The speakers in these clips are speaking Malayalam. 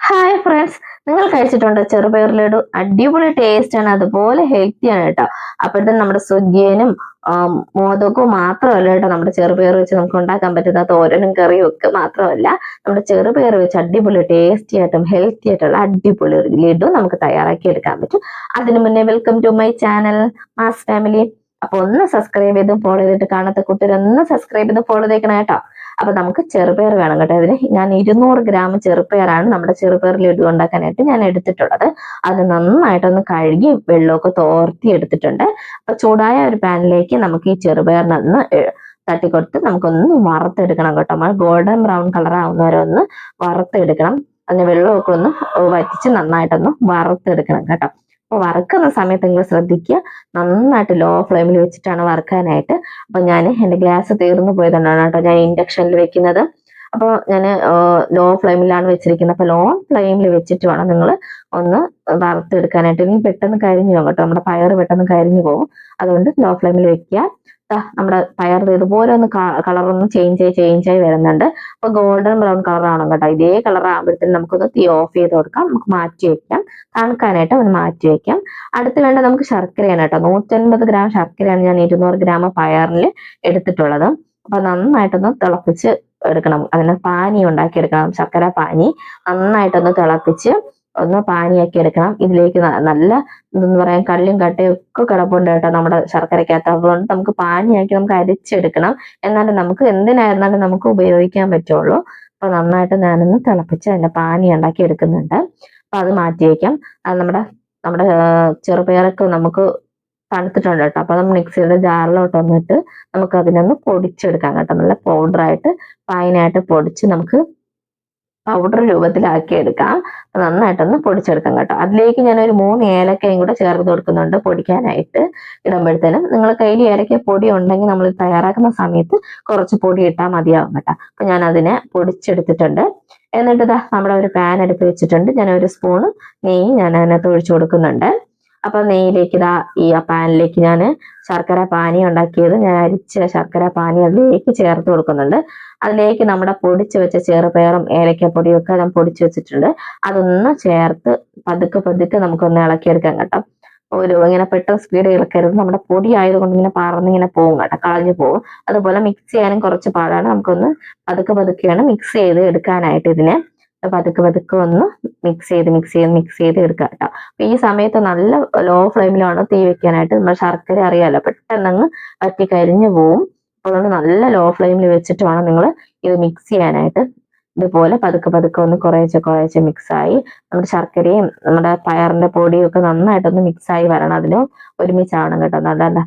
ഹായ് ഫ്രണ്ട്സ് നിങ്ങൾ കഴിച്ചിട്ടുണ്ട് ചെറുപയർ ലഡു. അടിപൊളി ടേസ്റ്റ് ആണ്. അതുപോലെ ഹെൽത്തി ആണ് കേട്ടോ. അപ്പോഴത്തെ നമ്മുടെ സുഖിയനും മോദകവും മാത്രമല്ല കേട്ടോ നമ്മുടെ ചെറുപയർ വെച്ച് നമുക്ക് ഉണ്ടാക്കാൻ പറ്റുന്ന തോരനും കറിയും ഒക്കെ മാത്രമല്ല. നമ്മുടെ ചെറുപയർ വെച്ച് അടിപൊളി ടേസ്റ്റി ആയിട്ടും ഹെൽത്തി ആയിട്ടുള്ള അടിപൊളി ലഡു നമുക്ക് തയ്യാറാക്കി എടുക്കാൻ പറ്റും. അതിനു മുന്നേ welcome to my channel mass family അപ്പൊ ഒന്ന് സബ്സ്ക്രൈബ് ചെയ്തും ഫോളോ ചെയ്തിട്ട് കാണാത്ത കുട്ടികൾ ഒന്ന് സബ്സ്ക്രൈബ് ചെയ്ത് ഫോളോ ചെയ്തേക്കണം കേട്ടോ. അപ്പൊ നമുക്ക് ചെറുപയർ വേണം കേട്ടോ. ഇതിന് ഞാൻ ഇരുന്നൂറ് ഗ്രാം ചെറുപയറാണ് നമ്മുടെ ചെറുപയർ ലഡു ഉണ്ടാക്കാനായിട്ട് ഞാൻ എടുത്തിട്ടുള്ളത്. അത് നന്നായിട്ടൊന്ന് കഴുകി വെള്ളമൊക്കെ തോർത്തി എടുത്തിട്ടുണ്ട്. അപ്പൊ ചൂടായ ഒരു പാനിലേക്ക് നമുക്ക് ഈ ചെറുപയറിനൊന്ന് നന്ന് തട്ടിക്കൊടുത്ത് നമുക്കൊന്ന് വറുത്തെടുക്കണം കേട്ടോ. നമ്മൾ ഗോൾഡൻ ബ്രൗൺ കളർ ആവുന്നവരെ ഒന്ന് വറുത്തെടുക്കണം. അതിന് വെള്ളമൊക്കെ ഒന്ന് വറ്റിച്ച് നന്നായിട്ടൊന്ന് വറുത്തെടുക്കണം കേട്ടോ. വറുക്കുന്ന സമയത്ത് നിങ്ങൾ ശ്രദ്ധിക്കുക. നന്നായിട്ട് ലോ ഫ്ലെയിമിൽ വെച്ചിട്ടാണ് വറുക്കാനായിട്ട് അപ്പൊ ഞാൻ എന്റെ ഗ്യാസ് തീർന്നു പോയതുകൊണ്ടാണ് കേട്ടോ ഞാൻ ഇൻഡക്ഷനിൽ വെക്കുന്നത്. അപ്പോൾ ഞാൻ ലോ ഫ്ലെയിമിലാണ് വെച്ചിരിക്കുന്നത്. അപ്പോൾ ലോ ഫ്ലെയിമിൽ വെച്ചിട്ട് വേണം നിങ്ങൾ ഒന്ന് വറുത്തെടുക്കാനായിട്ട്. ഇനി പെട്ടെന്ന് കരിഞ്ഞു പോകും കേട്ടോ. നമ്മുടെ പയർ പെട്ടെന്ന് കരിഞ്ഞു പോകും അതുകൊണ്ട് ലോ ഫ്ലെയിമിൽ വെക്കുക. നമ്മുടെ പയറിൽ ഇതുപോലെ ഒന്ന് കളറൊന്ന് ചേഞ്ച് ആയി ചേഞ്ച് ആയി വരുന്നുണ്ട്. അപ്പൊ ഗോൾഡൻ ബ്രൗൺ കളറാണ് കേട്ടോ. ഇതേ കളർ ആകുമ്പോഴത്തേക്കും നമുക്കൊന്ന് തീ ഓഫ് ചെയ്ത് കൊടുക്കാം. നമുക്ക് മാറ്റി വെക്കാം. തണുക്കാനായിട്ട് ഒന്ന് മാറ്റി വെക്കാം. അടുത്ത് വേണ്ട നമുക്ക് ശർക്കരയാണ് കേട്ടോ. നൂറ്റൻപത് ഗ്രാം ശർക്കരയാണ് ഞാൻ ഇരുന്നൂറ് ഗ്രാം പയറിൽ എടുത്തിട്ടുള്ളത്. അപ്പൊ നന്നായിട്ടൊന്ന് തിളപ്പിച്ച് എടുക്കണം. അതിന് പാനി ഉണ്ടാക്കി എടുക്കണം ശർക്കര പാനി. നന്നായിട്ടൊന്ന് തിളപ്പിച്ച് ഒന്ന് പാനിയാക്കി എടുക്കണം. ഇതിലേക്ക് നല്ല എന്താ പറയാ കള്ളിയും കട്ടയും ഒക്കെ കിടപ്പുണ്ട് കേട്ടോ നമ്മുടെ ശർക്കരക്കകത്ത്. അതുകൊണ്ട് നമുക്ക് പാനിയാക്കി നമുക്ക് അരിച്ചെടുക്കണം. എന്നാലും നമുക്ക് എന്തിനായിരുന്നാലും നമുക്ക് ഉപയോഗിക്കാൻ പറ്റുള്ളൂ. അപ്പൊ നന്നായിട്ട് ഞാനൊന്ന് തിളപ്പിച്ച് അതിന്റെ പാനി ഉണ്ടാക്കി എടുക്കുന്നുണ്ട്. അപ്പൊ അത് മാറ്റി വയ്ക്കാം അത് നമ്മുടെ നമ്മുടെ ചെറുപയറൊക്കെ നമുക്ക് തണുത്തിട്ടുണ്ട് കേട്ടോ. അപ്പൊ നമ്മൾ മിക്സിയുടെ ജാറിലോട്ട് വന്നിട്ട് നമുക്ക് അതിനൊന്ന് പൊടിച്ചെടുക്കാം കേട്ടോ. നല്ല പൗഡറായിട്ട് ഫൈനായിട്ട് പൊടിച്ച് നമുക്ക് പൗഡർ രൂപത്തിലാക്കി എടുക്കാം. നന്നായിട്ടൊന്ന് പൊടിച്ചെടുക്കാം കേട്ടോ. അതിലേക്ക് ഞാൻ ഒരു മൂന്ന് ഏലക്കയും കൂടെ ചേർത്ത് കൊടുക്കുന്നുണ്ട് പൊടിക്കാനായിട്ട്. ഇടുമ്പോഴത്തേനും നിങ്ങൾ കയ്യിൽ ഏലക്ക പൊടി ഉണ്ടെങ്കിൽ നമ്മൾ തയ്യാറാക്കുന്ന സമയത്ത് കുറച്ച് പൊടി ഇട്ടാൽ മതിയാവും കേട്ടോ. അപ്പൊ ഞാൻ അതിനെ പൊടിച്ചെടുത്തിട്ടുണ്ട്. എന്നിട്ട് നമ്മുടെ ഒരു പാൻ എടുത്ത് വെച്ചിട്ടുണ്ട്. ഞാൻ ഒരു സ്പൂൺ നെയ്യ് ഞാൻ അതിനകത്ത് ഒഴിച്ചു കൊടുക്കുന്നുണ്ട്. അപ്പൊ നെയ്യിലേക്ക് ഇതാ ഈ പാനിലേക്ക് ഞാൻ ശർക്കര പാനി ഉണ്ടാക്കിയത്. ഞാൻ അരിച്ച ശർക്കര പാനി അതിലേക്ക് ചേർത്ത് കൊടുക്കുന്നുണ്ട്. അതിലേക്ക് നമ്മുടെ പൊടിച്ചു വെച്ച ചെറുപയറും ഏലക്കപ്പൊടിയും ഒക്കെ ഞാൻ പൊടിച്ചു വെച്ചിട്ടുണ്ട്. അതൊന്ന് ചേർത്ത് പതുക്കെ പതുക്കെ നമുക്കൊന്ന് ഇളക്കിയെടുക്കാം കേട്ടോ. ഒരു ഇങ്ങനെ പെട്ടെന്ന് സ്പീഡ് ഇളക്കരുത്. നമ്മുടെ പൊടി ആയതുകൊണ്ട് ഇങ്ങനെ പറന്നിങ്ങനെ പോകും കേട്ടോ കളഞ്ഞു പോകും അതുപോലെ മിക്സ് ചെയ്യാനും കുറച്ച് പാടാണ്. നമുക്കൊന്ന് പതുക്കെ പതുക്കെയാണ് മിക്സ് ചെയ്ത് എടുക്കാനായിട്ട് ഇതിനെ. പതുക്കെ പതുക്കെ ഒന്ന് മിക്സ് ചെയ്ത് മിക്സ് ചെയ്ത് മിക്സ് ചെയ്ത് എടുക്കുക കേട്ടോ. അപ്പൊ ഈ സമയത്ത് നല്ല ലോ ഫ്ലെയിമിലാണ് തീ വെക്കാനായിട്ട് നമ്മൾ ശർക്കര അറിയാലോ. പെട്ടെന്ന് അങ്ങ് വറ്റി കരിഞ്ഞു പോവും. അതുകൊണ്ട് നല്ല ലോ ഫ്ലെയിമിൽ വെച്ചിട്ട് വേണം നിങ്ങൾ ഇത് മിക്സ് ചെയ്യാനായിട്ട്. ഇതുപോലെ പതുക്കെ പതുക്കെ ഒന്ന് കുറേശ്ശെ കുറേശ്ശെ മിക്സായി നമ്മുടെ ശർക്കരയും നമ്മുടെ പയറിന്റെ പൊടിയും ഒക്കെ നന്നായിട്ടൊന്ന് മിക്സായി വരണം. അതിന് ഒരുമിച്ചാവണം കേട്ടോ. നല്ല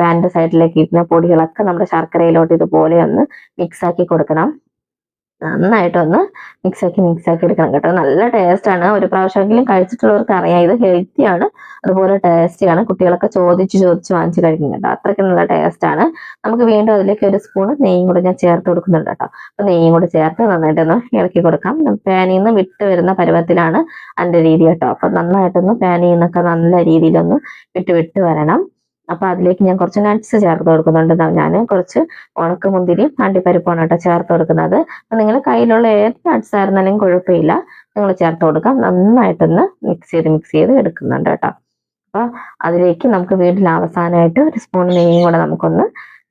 പാനിന്റെ സൈഡിലേക്ക് ഇരുന്ന പൊടികളൊക്കെ നമ്മുടെ ശർക്കരയിലോട്ട് ഇതുപോലെ ഒന്ന് മിക്സാക്കി കൊടുക്കണം. നന്നായിട്ടൊന്ന് മിക്സാക്കി മിക്സാക്കി എടുക്കണം കേട്ടോ. നല്ല ടേസ്റ്റ് ആണ്. ഒരു പ്രാവശ്യമെങ്കിലും കഴിച്ചിട്ടുള്ളവർക്ക് അറിയാം. ഇത് ഹെൽത്തി ആണ്. അതുപോലെ ടേസ്റ്റി ആണ്. കുട്ടികളൊക്കെ ചോദിച്ച് ചോദിച്ച് വാങ്ങിച്ച് കഴിക്കും കേട്ടോ. അത്രയ്ക്ക് നല്ല ടേസ്റ്റ് ആണ്. നമുക്ക് വീണ്ടും അതിലേക്ക് ഒരു സ്പൂൺ നെയ്യും കൂടെ ഞാൻ ചേർത്ത് കൊടുക്കുന്നുണ്ട് കേട്ടോ. അപ്പൊ നെയ്യും കൂടെ ചേർത്ത് നന്നായിട്ടൊന്ന് ഇളക്കി കൊടുക്കാം. പാനിൽ നിന്ന് വിട്ട് വരുന്ന പരുവത്തിലാണ് അതിന്റെ രീതി കേട്ടോ. അപ്പൊ നന്നായിട്ടൊന്ന് പാനിൽ നിന്നൊക്കെ നല്ല രീതിയിലൊന്ന് വിട്ട് വിട്ട് വരണം. അപ്പൊ അതിലേക്ക് ഞാൻ കുറച്ച് നട്ട്സ് ചേർത്ത് കൊടുക്കുന്നുണ്ട് ഞാൻ കുറച്ച് ഉണക്കമുന്തിരിയും അണ്ടിപ്പരിപ്പാണ് കേട്ടോ ചേർത്ത് കൊടുക്കുന്നത്. അപ്പൊ നിങ്ങൾ കയ്യിലുള്ള ഏത് നട്ട്സ് ആയിരുന്നാലും കുഴപ്പമില്ല. നിങ്ങൾ ചേർത്ത് കൊടുക്കാം. നന്നായിട്ടൊന്ന് മിക്സ് ചെയ്ത് മിക്സ് ചെയ്ത് എടുക്കുന്നുണ്ട് കേട്ടോ അപ്പൊ അതിലേക്ക് നമുക്ക് വീട്ടിൽ അവസാനമായിട്ട് ഒരു സ്പൂൺ നെയ്യും കൂടെ നമുക്കൊന്ന്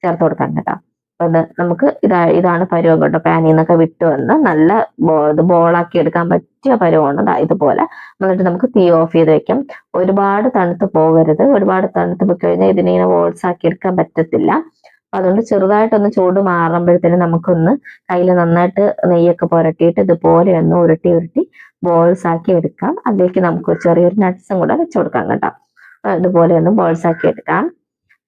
ചേർത്ത് കൊടുക്കാം കേട്ടോ അത് നമുക്ക് ഇതാ ഇതാണ് പരുവം കേട്ടോ. പാനിൽ നിന്നൊക്കെ വിട്ട് വന്ന് നല്ല ഇത് ബോളാക്കി എടുക്കാൻ പറ്റിയ പരുവമാണ് ഇതുപോലെ. എന്നിട്ട് നമുക്ക് തീ ഓഫ് ചെയ്ത് വെക്കാം. ഒരുപാട് തണുത്ത് പോകരുത്. ഒരുപാട് തണുത്ത് പോയി കഴിഞ്ഞാൽ ഇതിനെ ബോൾസ് ആക്കി എടുക്കാൻ പറ്റത്തില്ല. അതുകൊണ്ട് ചെറുതായിട്ടൊന്ന് ചൂട് മാറുമ്പോഴത്തേനും നമുക്കൊന്ന് കയ്യിൽ നന്നായിട്ട് നെയ്യൊക്കെ പുരട്ടിയിട്ട് ഇതുപോലെ ഒന്ന് ഉരുട്ടി ഉരുട്ടി ബോൾസ് ആക്കി എടുക്കാം. അതിലേക്ക് നമുക്ക് ചെറിയൊരു നട്ട്സും കൂടെ വെച്ചുകൊടുക്കാം കേട്ടോ. ഇതുപോലെ ഒന്ന് ബോൾസ് ആക്കി എടുക്കാം.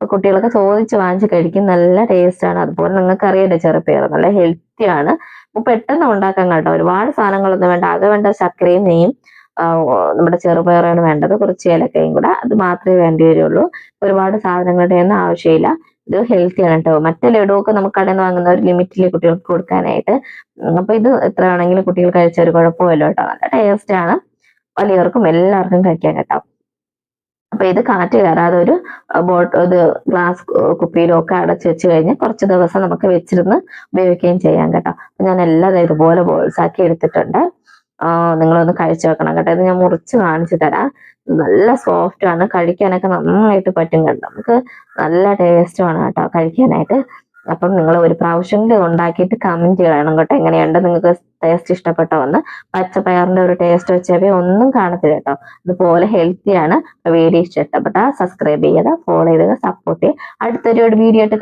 കുട്ടികളൊക്കെ ചോദിച്ച് വാങ്ങിച്ച് കഴിക്കും. നല്ല ടേസ്റ്റാണ് അതുപോലെ നിങ്ങൾക്ക് അറിയേണ്ട ചെറുപയർ നല്ല ഹെൽത്തി ആണ്. പെട്ടെന്ന് ഉണ്ടാക്കാൻ കേട്ടോ. ഒരുപാട് സാധനങ്ങളൊന്നും വേണ്ട. ആകെ വേണ്ട ശർക്കരയും നെയ്യും നമ്മുടെ ചെറുപയറാണ് വേണ്ടത്. കുറച്ച് ഏലക്കയും കൂടെ. അത് മാത്രമേ വേണ്ടി വരുള്ളൂ. ഒരുപാട് സാധനങ്ങളുടെ ഒന്നും ആവശ്യമില്ല. ഇത് ഹെൽത്തി ആണ് കേട്ടോ. മറ്റേ ലഡുവൊക്കെ നമുക്ക് കടയിൽ നിന്ന് വാങ്ങുന്ന ഒരു ലിമിറ്റിൽ കുട്ടികൾക്ക് കൊടുക്കാനായിട്ട്. അപ്പൊ ഇത് എത്ര ആണെങ്കിലും കുട്ടികൾ കഴിച്ച ഒരു കുഴപ്പമില്ല കേട്ടോ. നല്ല ടേസ്റ്റ് ആണ്. വലിയവർക്കും എല്ലാവർക്കും കഴിക്കാൻ കേട്ടോ. അപ്പൊ ഇത് കാറ്റ് കയറാതെ ഒരു ബോട്ട് ഇത് ഗ്ലാസ് കുപ്പിയിലൊക്കെ അടച്ചു വെച്ച് കഴിഞ്ഞ് കുറച്ച് ദിവസം നമുക്ക് വെച്ചിരുന്ന് ഉപയോഗിക്കുകയും ചെയ്യാം കേട്ടോ. ഞാൻ എല്ലാം ഇതുപോലെ ബോൾസ് ആക്കി എടുത്തിട്ടുണ്ട്. നിങ്ങളൊന്ന് കഴിച്ചു വെക്കണം കേട്ടോ. ഇത് ഞാൻ മുറിച്ച് കാണിച്ചു തരാം. നല്ല സോഫ്റ്റ് ആണ്. കഴിക്കാനൊക്കെ നന്നായിട്ട് പറ്റും കേട്ടോ. നമുക്ക് നല്ല ടേസ്റ്റുമാണ് കേട്ടോ കഴിക്കാനായിട്ട്. അപ്പം നിങ്ങൾ ഒരു പ്രാവശ്യം ഉണ്ടാക്കിയിട്ട് കമന്റ് ചെയ്യണം കേട്ടോ. എങ്ങനെയുണ്ട്? നിങ്ങൾക്ക് ടേസ്റ്റ് ഇഷ്ടപ്പെട്ടോ എന്ന്. പച്ചപ്പയറിന്റെ ഒരു ടേസ്റ്റ് വെച്ചവേ ഒന്നും കാണത്തില്ല കേട്ടോ. അതുപോലെ ഹെൽത്തിയാണ് വീഡിയോ ഇഷ്ടപ്പെട്ട സബ്സ്ക്രൈബ് ചെയ്യുക ഫോളോ ചെയ്യുക സപ്പോർട്ട് ചെയ്യുക. അടുത്തൊരു വീഡിയോ ആയിട്ട്.